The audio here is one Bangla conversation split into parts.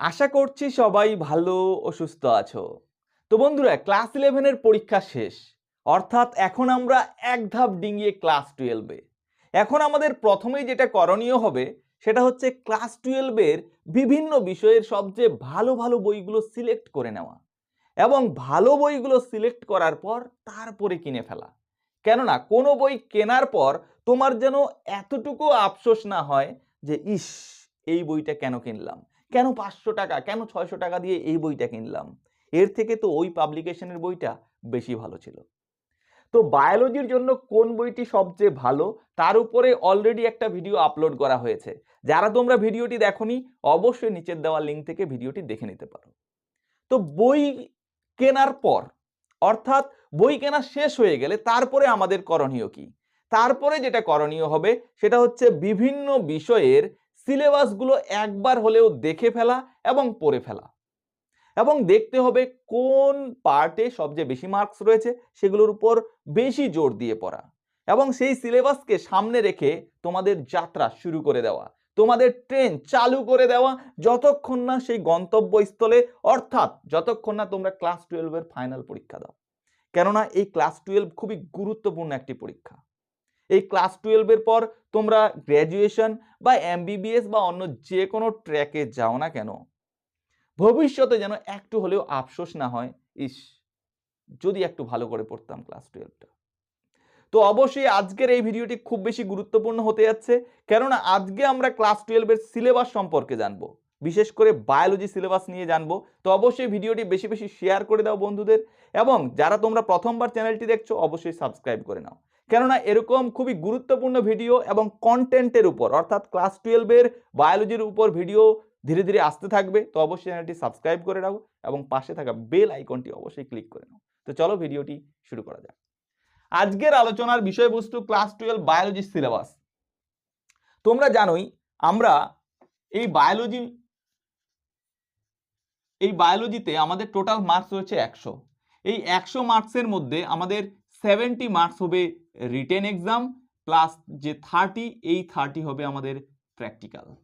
আশা করছি সবাই ভালো ও সুস্থ আছো। তো বন্ধুরা, ক্লাস ইলেভেনের পরীক্ষা শেষ। অর্থাৎ এখন আমরা এক ধাপ ডিঙিয়ে ক্লাস টুয়েলভে এখন আমাদের প্রথমেই যেটা করণীয় হবে, সেটা হচ্ছে ক্লাস টুয়েলভের বিভিন্ন বিষয়ের সবচেয়ে ভালো ভালো বইগুলো সিলেক্ট করে নেওয়া এবং ভালো বইগুলো সিলেক্ট করার পর তারপরে কিনে ফেলা। কেননা, কোনো বই কেনার পর তোমার যেন এতটুকু আফসোস না হয় যে, ইস, এই বইটা কেন কিনলাম? কেন পাঁচশো টাকা, কেন ছয়শো টাকা দিয়ে এই বইটা কিনলাম? এর থেকে তো ওই পাবলিকেশনের বইটা বেশি ভালো ছিল। তো বায়োলজির জন্য কোন বইটি সবচেয়ে ভালো? তার উপরে অলরেডি একটা ভিডিও আপলোড করা হয়েছে। যারা তোমরা ভিডিওটি দেখোনি, অবশ্যই নিচের দেওয়া লিঙ্ক থেকে ভিডিওটি দেখে নিতে পারো। তো বই কেনার পর, অর্থাৎ বই কেনা শেষ হয়ে গেলে তারপরে আমাদের করণীয় কি? তারপরে যেটা করণীয় হবে, সেটা হচ্ছে বিভিন্ন বিষয়ের সিলেবাসগুলো একবার হলেও দেখে ফেলা এবং পড়ে ফেলা। এবং দেখতে হবে কোন পার্টে সবচেয়ে বেশি মার্কস রয়েছে, সেগুলোর উপর বেশি জোর দিয়ে পড়া। এবং সেই সিলেবাসকে সামনে রেখে তোমাদের যাত্রা শুরু করে দেওয়া, তোমাদের ট্রেন চালু করে দেওয়া, যতক্ষণ না সেই গন্তব্যস্থলে, অর্থাৎ যতক্ষণ না তোমরা ক্লাস টুয়েলভের ফাইনাল পরীক্ষা দাও। কেননা এই ক্লাস টুয়েলভ খুবই গুরুত্বপূর্ণ একটি পরীক্ষা। এই ক্লাস টুয়েলভের পর তোমরা গ্র্যাজুয়েশন বা এমবিবিএস বা অন্য যে কোনো ট্র্যাকে যাও না কেন? ভবিষ্যতে যেন একটু হলেও আফসোস না হয়, ইস, যদি একটু ভালো করে পড়তাম ক্লাস টুয়েলভটা তো অবশ্যই আজকের এই ভিডিওটি খুব বেশি গুরুত্বপূর্ণ হতে যাচ্ছে, কেননা আজকে আমরা ক্লাস টুয়েলভের সিলেবাস সম্পর্কে জানব। বিশেষ করে বায়োলজি সিলেবাস নিয়ে জানব। তো অবশ্যই ভিডিওটি বেশি বেশি শেয়ার করে দাও বন্ধুদের এবং যারা তোমরা প্রথমবার চ্যানেলটি দেখছ, অবশ্যই সাবস্ক্রাইব করে নাও। কেননা এরকম খুবই গুরুত্বপূর্ণ ভিডিও এবং কন্টেন্টের উপর, অর্থাৎ ক্লাস টুয়েলভের বায়োলজির উপর ভিডিও ধীরে ধীরে আসতে থাকবে, তো অবশ্যই চ্যানেলটি সাবস্ক্রাইব করে রাখো এবং পাশে থাকা বেল আইকনটি অবশ্যই ক্লিক করে নাও। তো চলো ভিডিওটি শুরু করা যাক। আজকের আলোচনার বিষয়বস্তু ক্লাস টুয়েলভ বায়োলজি সিলেবাস তোমরা জানোই, আমরা এই বায়োলজি এই বায়োলজিতে আমাদের টোটাল মার্কস রয়েছে একশো। এই একশো মার্কসের মধ্যে আমাদের সেভেন্টি মার্কস হবে রিটেন এক্সাম, প্লাস যে থার্টি, এই থার্টি হবে আমাদের প্র্যাকটিক্যাল।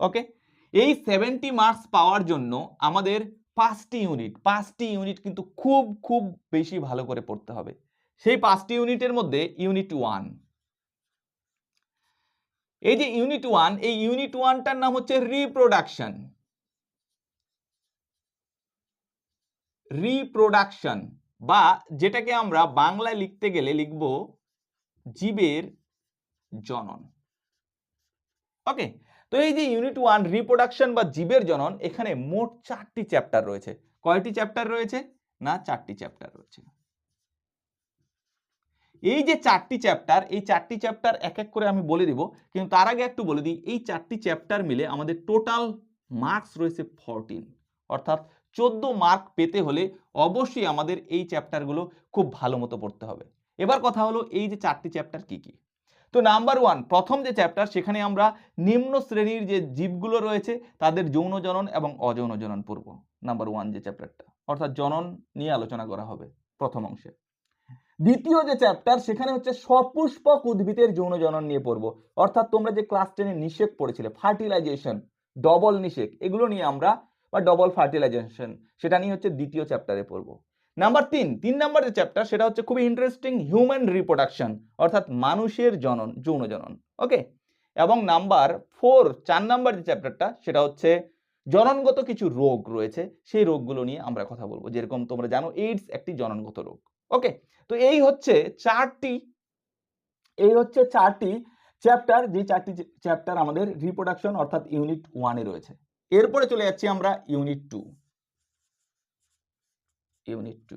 ওকে? এই সেভেন্টি মার্কস পাওয়ার জন্য আমাদের পাঁচটি ইউনিট পাঁচটি ইউনিট কিন্তু খুব খুব বেশি ভালো করে পড়তে হবে। সেই পাঁচটি ইউনিটের মধ্যে ইউনিট ওয়ান। এই যে ইউনিট ওয়ান, এই ইউনিট ওয়ানটার নাম হচ্ছে রিপ্রোডাকশন। রিপ্রোডাকশন। বা যেটাকে আমরা বাংলায় লিখতে গেলে লিখব জীবের জনন। ওকে? তো এই যে ইউনিট ওয়ান রিপ্রোডাকশন বা জীবের জনন, এখানে মোট চারটি চ্যাপ্টার রয়েছে। কয়টি চ্যাপ্টার রয়েছে? না, চারটি চ্যাপ্টার রয়েছে। এই যে চারটি চ্যাপ্টার এই চারটি চ্যাপ্টার এক এক করে আমি বলে দিব, কিন্তু তার আগে একটু বলে দিই, এই চারটি চ্যাপ্টার মিলে আমাদের টোটাল মার্কস রয়েছে ফরটিন অর্থাৎ চোদ্দ মার্ক পেতে হলে অবশ্যই আমাদের এই চ্যাপ্টারগুলো খুব ভালো মতো পড়তে হবে। এবার কথা হলো এই যে চারটি চ্যাপ্টার কি কি? তো নাম্বার ওয়ান প্রথম যে চ্যাপ্টার সেখানে আমরা নিম্ন শ্রেণির যে জীবগুলো রয়েছে তাদের যৌন জনন এবং অযৌন জনন পড়ব। নাম্বার ওয়ান যে চ্যাপ্টারটা অর্থাৎ জনন নিয়ে আলোচনা করা হবে প্রথম অংশে। দ্বিতীয় যে চ্যাপ্টার সেখানে হচ্ছে সপুষ্পক উদ্ভিদের যৌন জনন নিয়ে পড়ব। অর্থাৎ তোমরা যে ক্লাস টেনে নিষেক পড়েছিলে ফার্টিলাইজেশন ডবল নিষেক এগুলো নিয়ে আমরা বা ডবল ফার্টিলাইজেশন সেটা নিয়ে হচ্ছে দ্বিতীয় চ্যাপ্টারে পড়ব। নাম্বার তিন তিন নাম্বার যে চ্যাপ্টার সেটা হচ্ছে খুবই ইন্টারেস্টিং হিউম্যান রিপ্রোডাকশন অর্থাৎ মানুষের জনন, যৌন জনন ওকে এবং নাম্বার ফোর চার নাম্বার যে চ্যাপ্টারটা সেটা হচ্ছে জননগত কিছু রোগ রয়েছে, সেই রোগগুলো নিয়ে আমরা কথা বলব। যেরকম তোমরা জানো এইডস একটি জননগত রোগ ওকে তো এই হচ্ছে চারটি, এই হচ্ছে চারটি চ্যাপ্টার যে চারটি চ্যাপ্টার আমাদের রিপ্রোডাকশন অর্থাৎ ইউনিট ওয়ানে রয়েছে। এরপরে চলে যাচ্ছি আমরা ইউনিট টু ইউনিট টু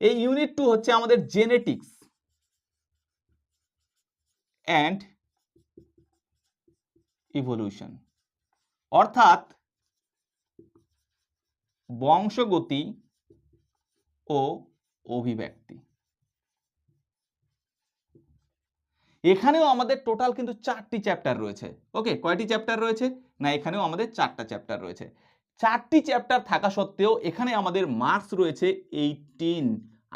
এই ইউনিট টু হচ্ছে আমাদের জেনেটিক্স অ্যান্ড ইভলিউশন অর্থাৎ বংশগতি ও অভিব্যক্তি। এখানেও আমাদের টোটাল কিন্তু চারটি চ্যাপ্টার রয়েছে। ওকে কয়টি চ্যাপ্টার রয়েছে? না, এখানেও আমাদের চারটা চ্যাপ্টার রয়েছে। চারটি চ্যাপ্টার থাকা সত্ত্বেও এখানে আমাদের মার্কস রয়েছে এইটিন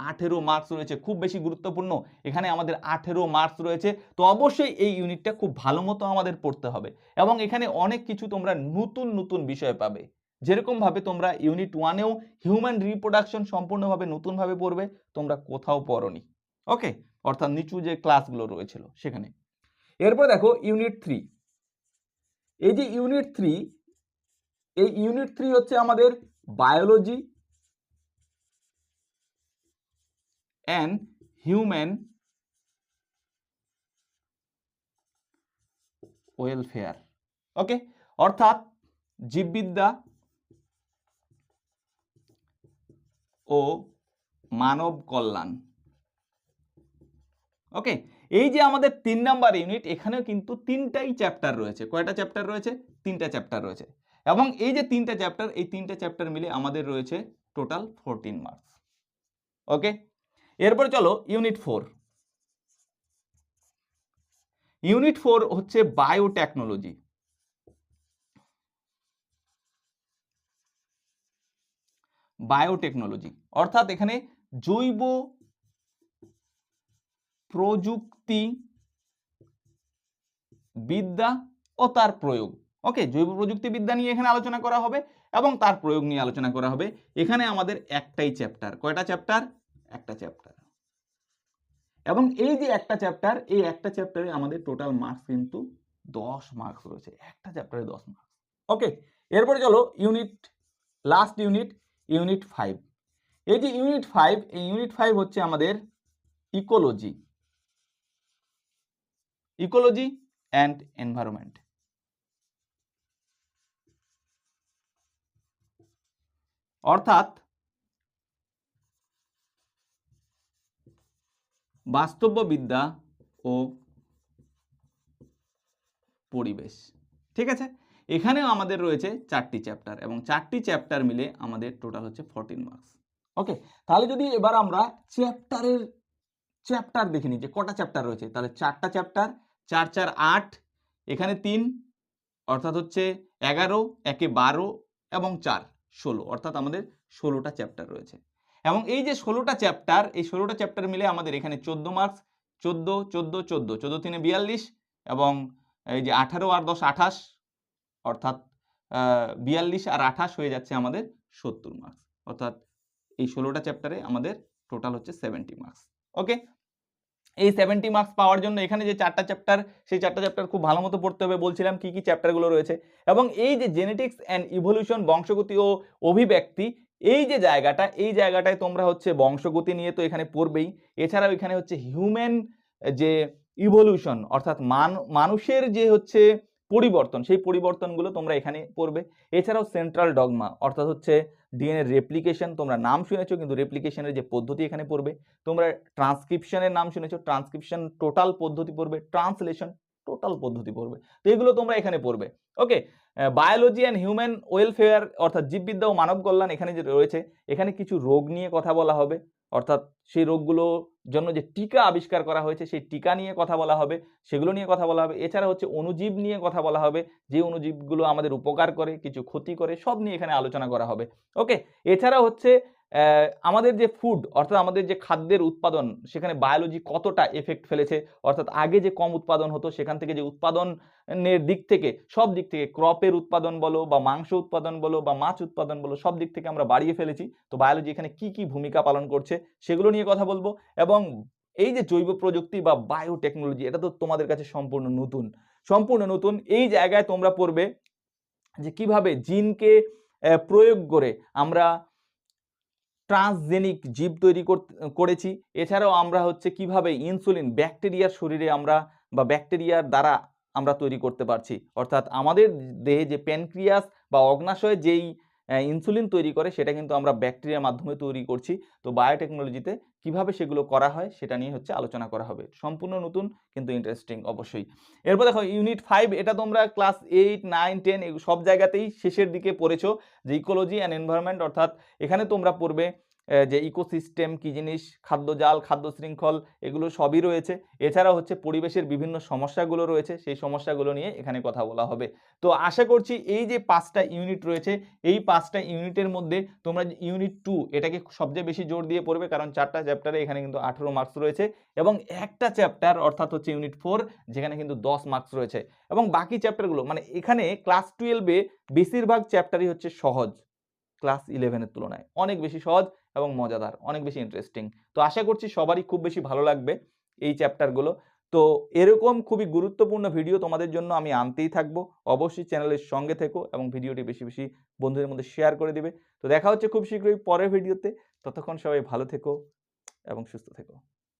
আঠেরো মার্কস রয়েছে, খুব বেশি গুরুত্বপূর্ণ। এখানে আমাদের আঠেরো মার্কস রয়েছে। তো অবশ্যই এই ইউনিটটা খুব ভালো মতো আমাদের পড়তে হবে। এবং এখানে অনেক কিছু তোমরা নতুন নতুন বিষয় পাবে। যেরকম ভাবে তোমরা ইউনিট ওয়ানেও হিউম্যান রিপ্রোডাকশন সম্পূর্ণভাবে নতুনভাবে পড়বে, তোমরা কোথাও পড়নি। ওকে অর্থাৎ নিচু যে ক্লাসগুলো রয়েছিল, সেখানে। এরপর দেখো ইউনিট থ্রি এই যে ইউনিট থ্রি এই ইউনিট থ্রি হচ্ছে আমাদের biology and human welfare okay অর্থাৎ জীববিদ্যা ও মানব কল্যাণ। ওকে এই যে আমাদের তিন নাম্বার ইউনিট এখানেও কিন্তু তিনটাই চ্যাপ্টার রয়েছে। কয়টা চ্যাপ্টার রয়েছে? তিনটা চ্যাপ্টার রয়েছে। এবং এই যে তিনটা চ্যাপ্টার এই তিনটা চ্যাপ্টার মিলে আমাদের রয়েছে টোটাল ফোরটিন মার্কস ওকে এরপর চলো ইউনিট ফোর ইউনিট ফোর হচ্ছে বায়োটেকনোলজি বায়োটেকনোলজি অর্থাৎ এখানে জৈব প্রযুক্তি বিদ্যা ও তার প্রয়োগ। ওকে জৈব প্রযুক্তি বিদ্যা নিয়ে এখানে আলোচনা করা হবে এবং তার প্রয়োগ নিয়ে আলোচনা করা হবে। এখানে আমাদের একটাই চ্যাপ্টার কয়টা চ্যাপ্টার একটা চ্যাপ্টার এবং এই যে একটা চ্যাপ্টার এই একটা চ্যাপ্টারে আমাদের টোটাল মার্কস কিন্তু দশ মার্কস রয়েছে। একটা চ্যাপ্টারে দশ মার্কস ওকে এরপরে চলো unit last unit unit five এই যে ইউনিট ফাইভ এই ইউনিট ফাইভ হচ্ছে আমাদের ইকোলজি ইকোলজি অ্যান্ড এনভায়রনমেন্ট অর্থাৎ বাস্তববিদ্যা ও পরিবেশ। ঠিক আছে? এখানেও আমাদের রয়েছে চারটি চ্যাপ্টার এবং চারটি চ্যাপ্টার মিলে আমাদের টোটাল হচ্ছে ফোরটিন মার্কস ওকে তাহলে যদি এবার আমরা চ্যাপ্টারের, চ্যাপ্টার দেখে নিই যে কটা চ্যাপ্টার রয়েছে, তাহলে চারটা চ্যাপ্টার চার চার আট, এখানে তিন, অর্থাৎ হচ্ছে এগারো, একে বারো এবং চার, ষোলো, অর্থাৎ আমাদের ষোলোটা চ্যাপ্টার রয়েছে। এবং এই যে ষোলোটা চ্যাপ্টার, এই ষোলোটা চ্যাপ্টার মিলে আমাদের এখানে চোদ্দ মার্কস, চোদ্দ চোদ্দ চোদ্দ চোদ্দ তিনে বিয়াল্লিশ এবং এই যে আঠারো আর দশ আঠাশ, অর্থাৎ বিয়াল্লিশ আর আঠাশ হয়ে যাচ্ছে আমাদের সত্তর মার্কস। অর্থাৎ এই ষোলোটা চ্যাপ্টারে আমাদের টোটাল হচ্ছে সেভেন্টি মার্কস। ওকে? এই সেভেন্টি মার্কস পাওয়ার জন্য এখানে যে চারটা চ্যাপ্টার সেই চারটা চ্যাপ্টার খুব ভালো মতো পড়তে হবে। বলছিলাম কি কি চ্যাপ্টারগুলো রয়েছে। এবং এই যে জেনেটিক্স অ্যান্ড ইভলিউশন বংশগতি ও অভিব্যক্তি, এই যে জায়গাটা, এই জায়গাটায় তোমরা হচ্ছে বংশগতি নিয়ে তো এখানে পড়বেই। এছাড়াও এখানে হচ্ছে হিউম্যান যে ইভলিউশন অর্থাৎ মান, মানুষের যে হচ্ছে পরিবর্তন, সেই পরিবর্তনগুলো তোমরা এখানে পড়বে। এছাড়াও সেন্ট্রাল ডগমা অর্থাৎ হচ্ছে ডিএনএ রেপ্লিকেশন তোমরা নাম শুনেছো, কিন্তু রেপ্লিকেশনের যে পদ্ধতি এখানে পড়বে, তোমরা ট্রান্সক্রিপশনের নাম শুনেছো ট্রান্সক্রিপশন টোটাল পদ্ধতি পড়বে ট্রান্সলেশন টোটাল পদ্ধতি পড়বে, তো এগুলো তোমরা এখানে পড়বে okay biology and human welfare অর্থাৎ জীববিদ্যা ও মানব কল্যাণ এখানে যে রয়েছে, এখানে কিছু রোগ নিয়ে কথা বলা হবে অর্থাৎ সেই রোগগুলোর জন্য যে টিকা আবিষ্কার করা হয়েছে, সেই টিকা নিয়ে কথা বলা হবে, সেগুলো নিয়ে কথা বলা হবে। এছাড়া হচ্ছে অনুজীব নিয়ে কথা বলা হবে, যে অনুজীবগুলো আমাদের উপকার করে, কিছু ক্ষতি করে, সব নিয়ে এখানে আলোচনা করা হবে। ওকে এছাড়া হচ্ছে আমাদের যে ফুড অর্থাৎ আমাদের যে খাদ্যের উৎপাদন, সেখানে বায়োলজি কতটা এফেক্ট ফেলেছে, অর্থাৎ আগে যে কম উৎপাদন হতো, সেখান থেকে যে উৎপাদনের দিক থেকে, সব দিক থেকে, ক্রপের উৎপাদন বলো, বা মাংস উৎপাদন বলো, বা মাছ উৎপাদন বলো, সব দিক থেকে আমরা বাড়িয়ে ফেলেছি। তো বায়োলজি এখানে কি কি ভূমিকা পালন করছে, সেগুলো নিয়ে কথা বলব। এবং এই যে জৈব প্রযুক্তি বা বায়োটেকনোলজি এটা তো তোমাদের কাছে সম্পূর্ণ নতুন। সম্পূর্ণ নতুন। এই জায়গায় তোমরা পড়বে যে কীভাবে জিনকে প্রয়োগ করে আমরা ট্রান্সজেনিক জীব তৈরি করেছি। এছাড়াও আমরা হচ্ছে কীভাবে ইনসুলিন ব্যাকটেরিয়ার শরীরে আমরা বা ব্যাকটেরিয়ার দ্বারা আমরা তৈরি করতে পারছি। অর্থাৎ আমাদের দেহে যে প্যানক্রিয়াস বা অগ্নাশয় যেই ইনসুলিন তৈরি করে সেটা কিন্তু আমরা ব্যাকটেরিয়ার মাধ্যমে তৈরি করছি। তো বায়োটেকনোলজিতে কীভাবে সেগুলো করা হয় সেটা নিয়ে হচ্ছে আলোচনা করা হবে। সম্পূর্ণ নতুন কিন্তু ইন্টারেস্টিং অবশ্যই। এরপর দেখো ইউনিট ফাইভ এটা তোমরা ক্লাস এইট নাইন টেন সব জায়গাতেই শেষের দিকে পড়েছো। যে ইকোলজি অ্যান্ড এনভায়রনমেন্ট অর্থাৎ এখানে তোমরা পড়বে যে ইকোসিস্টেম কি জিনিস খাদ্যজাল খাদ্য শৃঙ্খল, এগুলো সবই রয়েছে। এছাড়া হচ্ছে পরিবেশের বিভিন্ন সমস্যাগুলো রয়েছে, সেই সমস্যাগুলো নিয়ে এখানে কথা বলা হবে। তো আশা করছি এই যে পাঁচটা ইউনিট রয়েছে, এই পাঁচটা ইউনিটের মধ্যে তোমরা ইউনিট টু এটাকে সবচেয়ে বেশি জোর দিয়ে পড়বে, কারণ চারটা চ্যাপ্টারে এখানে কিন্তু আঠেরো মার্কস রয়েছে এবং একটা চ্যাপ্টার অর্থাৎ হচ্ছে ইউনিট ফোর যেখানে কিন্তু দশ মার্কস রয়েছে। এবং বাকি চ্যাপ্টারগুলো মানে এখানে ক্লাস টুয়েলভে বেশিরভাগ চ্যাপ্টারই হচ্ছে সহজ। ক্লাস ইলেভেনের তুলনায়। অনেক বেশি সহজ এবং মজাদার, অনেক বেশি ইন্টারেস্টিং তো আশা করছি সবারই খুব বেশি ভালো লাগবে এই চ্যাপ্টারগুলো তো এরকম খুবই গুরুত্বপূর্ণ ভিডিও তোমাদের জন্য আমি আনতেই থাকব। অবশ্যই চ্যানেলের সঙ্গে থেকো এবং ভিডিওটি বেশি বেশি বন্ধুদের মধ্যে শেয়ার করে দিবে। তো দেখা হচ্ছে খুব শীঘ্রই পরের ভিডিওতে ততক্ষণ সবাই ভালো থেকো এবং সুস্থ থেকো।